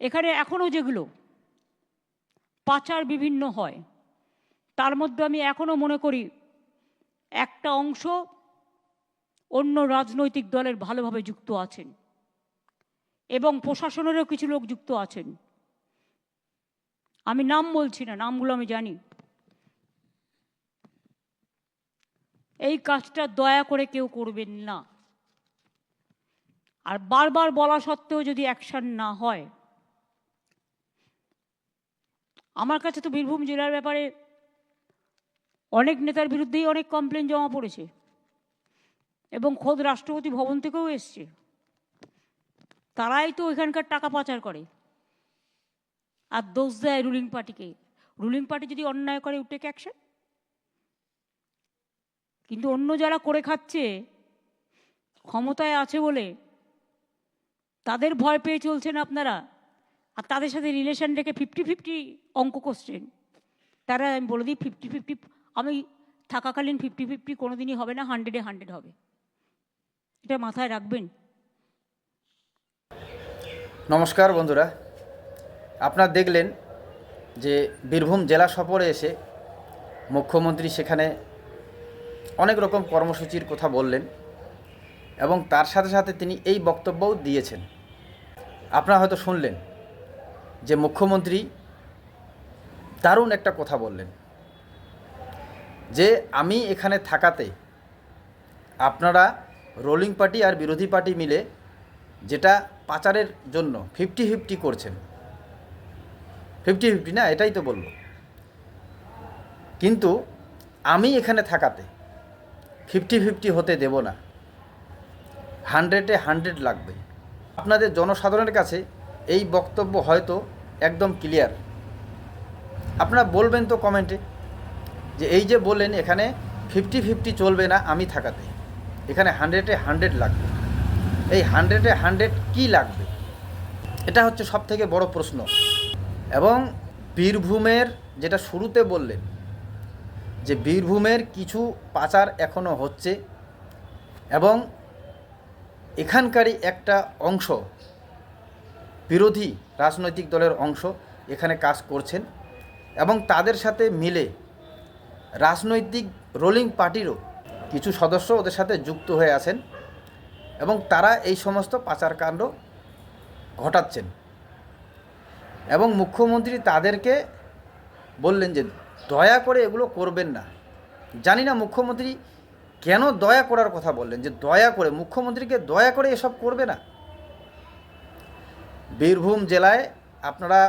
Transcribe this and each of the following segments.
এখানে এখনও যেগুলো পাচার বিভিন্ন হয়, তার মধ্যে আমি এখনও মনে করি একটা অংশ অন্য রাজনৈতিক দলের ভালোভাবে যুক্ত আছেন এবং প্রশাসনেরও কিছু লোক যুক্ত আছেন। আমি নাম বলছি না, নামগুলো আমি জানি। এই কাজটা দয়া করে কেউ করবেন না। আর বারবার বলা সত্ত্বেও যদি অ্যাকশন না হয় আমার কাছে তো বীরভূম জেলার ব্যাপারে অনেক নেতার বিরুদ্ধেই অনেক কমপ্লেন জমা পড়েছে। এবং খোদ রাষ্ট্রপতি ভবন থেকেও এসছে। তারাই তো এখানকার টাকা পাচার করে। আর দোষ দেয় রুলিং পার্টিকে রুলিং পার্টি যদি অন্যায় করে, উঠে অ্যাকশন কিন্তু অন্য যারা করে খাচ্ছে, ক্ষমতায় আছে বলে তাদের ভয় পেয়ে চলছেন আপনারা। আর তাদের সাথে রিলেশন রেখে ফিফটি ফিফটি অঙ্ক কোশ্চেন তারা আমি বলে দিই ফিফটি ফিফটি আমি থাকাকালীন ফিফটি ফিফটি কোনো দিনই হবে না হান্ড্রেডে হান্ড্রেড হবে। এটা মাথায় রাখবেন। নমস্কার বন্ধুরা। আপনারা দেখলেন যে বীরভূম জেলা সফরে এসে মুখ্যমন্ত্রী সেখানে অনেক রকম কর্মসূচির কথা বললেন এবং তার সাথে সাথে তিনি এই বক্তব্যও দিয়েছেন। আপনারা হয়তো শুনলেন যে মুখ্যমন্ত্রী দারুণ একটা কথা বললেন, যে আমি এখানে থাকাতে আপনারা রোলিং পার্টি আর বিরোধী পার্টি মিলে যেটা পাচারের জন্য ফিফটি ফিফটি করছেন। ফিফটি ফিফটি না, এটাই তো বলল কিন্তু আমি এখানে থাকাতে ফিফটি ফিফটি হতে দেব না। হান্ড্রেডে হান্ড্রেড লাগবে। আপনাদের জনসাধারণের কাছে এই বক্তব্য হয়তো একদম ক্লিয়ার। আপনারা বলবেন তো কমেন্টে যে এই যে বললেন, এখানে ফিফটি ফিফটি চলবে না আমি থাকাতে। এখানে হান্ড্রেডে হান্ড্রেড লাগবে। এই হান্ড্রেডে হান্ড্রেড কী লাগবে? এটা হচ্ছে সব থেকে বড় প্রশ্ন। এবং বীরভূমের যেটা শুরুতে বললেন, যে বীরভূমের কিছু পাচার এখনও হচ্ছে এবং এখানকারই একটা অংশ বিরোধী রাজনৈতিক দলের অংশ এখানে কাজ করছেন এবং তাদের সাথে মিলে রাজনৈতিক রোলিং পার্টিরও কিছু সদস্য ওদের সাথে যুক্ত হয়ে আছেন এবং তারা এই সমস্ত পাচারকাণ্ড ঘটাচ্ছেন। এবং মুখ্যমন্ত্রী তাদেরকে বললেন যে, দয়া করে এগুলো করবেন না। জানি না মুখ্যমন্ত্রী কেন দয়া করার কথা বললেন যে, দয়া করে, মুখ্যমন্ত্রীকে দয়া করে এসব করবে না? বীরভূম জেলায় আপনারা,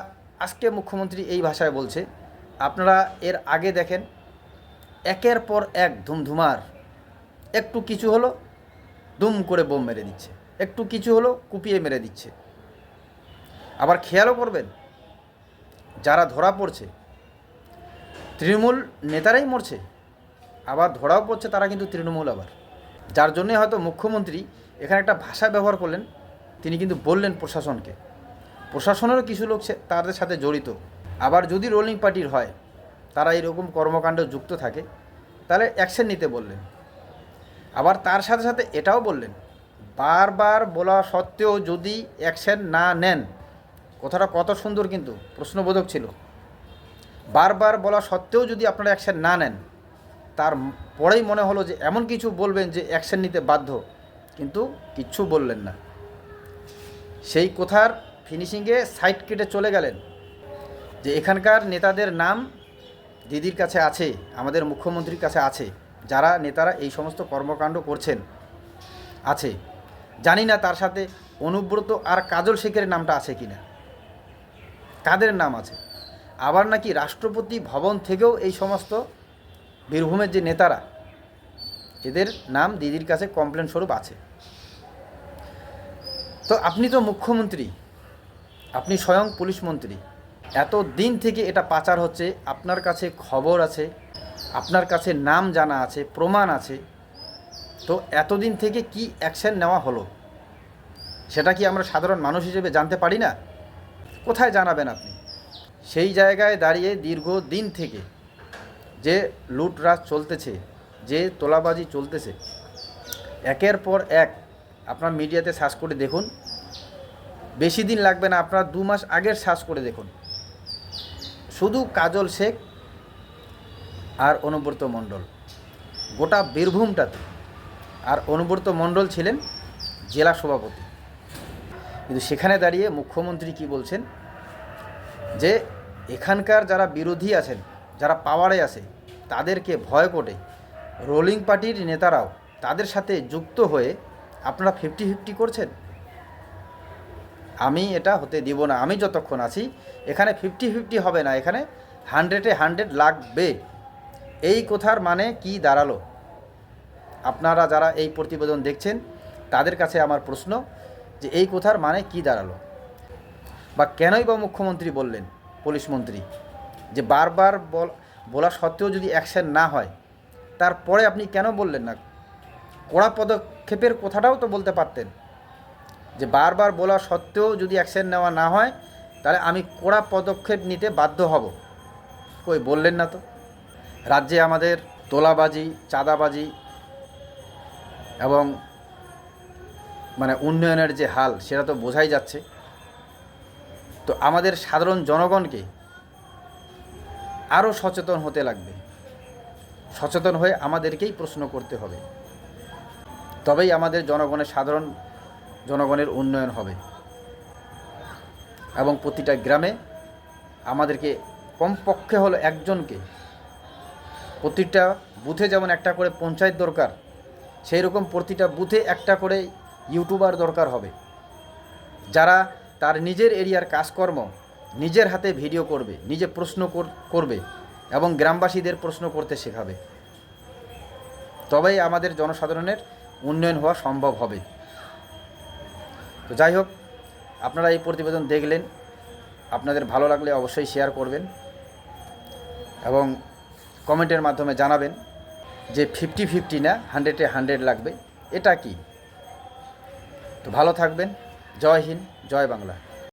আজকে মুখ্যমন্ত্রী এই ভাষায় বলছে, আপনারা এর আগে দেখেন, একের পর এক ধুমধুমার, একটু কিছু হলো দুম করে বোম মেরে দিচ্ছে, একটু কিছু হলো কুপিয়ে মেরে দিচ্ছে। আবার খেয়ালও করবেন, যারা ধরা পড়ছে, তৃণমূল নেতারাই মরছে, আবার ধরাও পড়ছে তারা কিন্তু তৃণমূল আবার। যার জন্যে হয়তো মুখ্যমন্ত্রী এখানে একটা ভাষা ব্যবহার করলেন, তিনি কিন্তু বললেন প্রশাসনকে। প্রশাসনেরও কিছু লোক তাদের সাথে জড়িত। আবার যদি রোলিং পার্টির হয়, তারা এরকম কর্মকাণ্ড যুক্ত থাকে, তাহলে অ্যাকশন নিতে বললেন। আবার তার সাথে সাথে এটাও বললেন, বারবার বলা সত্ত্বেও যদি অ্যাকশন না নেন, কথাটা কত সুন্দর কিন্তু, প্রশ্নবোধক ছিল। বারবার বলা সত্ত্বেও যদি আপনারা অ্যাকশন না নেন, তার পরেই মনে হলো যে এমন কিছু বলবেন যে অ্যাকশন নিতে বাধ্য, কিন্তু কিচ্ছু বললেন না। সেই কথার ফিনিশিংয়ে সাইড কেটে চলে গেলেন। যে এখানকার নেতাদের নাম দিদির কাছে আছে, আমাদের মুখ্যমন্ত্রীর কাছে আছে, যারা নেতারা এই সমস্ত কর্মকাণ্ড করছেন, আছে। জানি না তার সাথে অনুব্রত আর কাজল শেখের নামটা আছে কি না কাদের নাম আছে। আবার নাকি রাষ্ট্রপতি ভবন থেকেও এই সমস্ত বীরভূমের যে নেতারা, এদের নাম দিদির কাছে কমপ্লেন স্বরূপ আছে। তো আপনি তো মুখ্যমন্ত্রী আপনি স্বয়ং পুলিশ মন্ত্রী। এত দিন থেকে এটা পাচার হচ্ছে, আপনার কাছে খবর আছে, আপনার কাছে নাম জানা আছে, প্রমাণ আছে। তো এতদিন থেকে কি অ্যাকশন নেওয়া হলো? সেটা কি আমরা সাধারণ মানুষ হিসেবে জানতে পারি না? কোথায় জানাবেন আপনি? সেই জায়গায় দাঁড়িয়ে দীর্ঘ দিন থেকে যে লুটরাজ চলতেছে, যে তোলাবাজি চলতেছে, একের পর এক আপনার মিডিয়াতে সার্চ করে দেখুন। বেশি দিন লাগবে না, আপনারা দু মাস আগের সার্চ করে দেখুন। শুধু কাজল শেখ আর অনুব্রত মণ্ডল। গোটা বীরভূমটাতে। আর অনুব্রত মণ্ডল ছিলেন জেলা সভাপতি। কিন্তু সেখানে দাঁড়িয়ে মুখ্যমন্ত্রী কি বলছেন? যে এখানকার যারা বিরোধী আছেন, যারা পাওয়ারে আছে, তাদেরকে ভয় করে রোলিং পার্টির নেতারাও তাদের সাথে যুক্ত হয়ে আপনারা ফিফটি ফিফটি করছেন? আমি এটা হতে দিব না, আমি যতক্ষণ আছি, এখানে ফিফটি ফিফটি হবে না, এখানে হান্ড্রেডে হান্ড্রেড লাগবে। এই কথার মানে কি দাঁড়াল? আপনারা যারা এই প্রতিবেদন দেখছেন, তাদের কাছে আমার প্রশ্ন যে এই কথার মানে কি দাঁড়াল? বা কেনই বা মুখ্যমন্ত্রী বললেন, পুলিশ মন্ত্রী, যে বারবার বল সত্ত্বেও যদি অ্যাকশন না হয়, তারপরে আপনি কেন বললেন না? কড়া পদক্ষেপের কথাটাও তো বলতে পারতেন। যে বারবার বলা সত্ত্বেও যদি অ্যাকশন নেওয়া না হয়, তাহলে আমি কড়া পদক্ষেপ নিতে বাধ্য হব। কই, বললেন না তো। রাজ্যে আমাদের তোলাবাজি, চাঁদাবাজি এবং মানে উন্নয়নের যে হাল, সেটা তো বোঝাই যাচ্ছে। তো আমাদের সাধারণ জনগণকে আরও সচেতন হতে লাগবে। সচেতন হয়ে আমাদেরকেই প্রশ্ন করতে হবে। তবেই আমাদের জনগণের সাধারণ জনগণের উন্নয়ন হবে। এবং প্রতিটা গ্রামে আমাদেরকে কমপক্ষে হলো একজনকে প্রতিটা বুথে যেমন একটা করে পঞ্চায়েত দরকার সেই রকম প্রতিটা বুথে একটা করে ইউটিউবার দরকার হবে। যারা তার নিজের এরিয়ার কাজকর্ম নিজের হাতে ভিডিও করবে, নিজে প্রশ্ন কর- করবে এবং গ্রামবাসীদের প্রশ্ন করতে শেখাবে। তবেই আমাদের জনসাধারণের উন্নয়ন হওয়া সম্ভব হবে। তো যাই হোক, আপনারা এই প্রতিবেদন দেখলেন। আপনাদের ভালো লাগলে অবশ্যই শেয়ার করবেন এবং কমেন্টের মাধ্যমে জানাবেন যে ফিফটি ফিফটি না হান্ড্রেডে হান্ড্রেড লাগবে। এটা কি? তো ভালো থাকবেন। জয় হিন্দ, জয় বাংলা।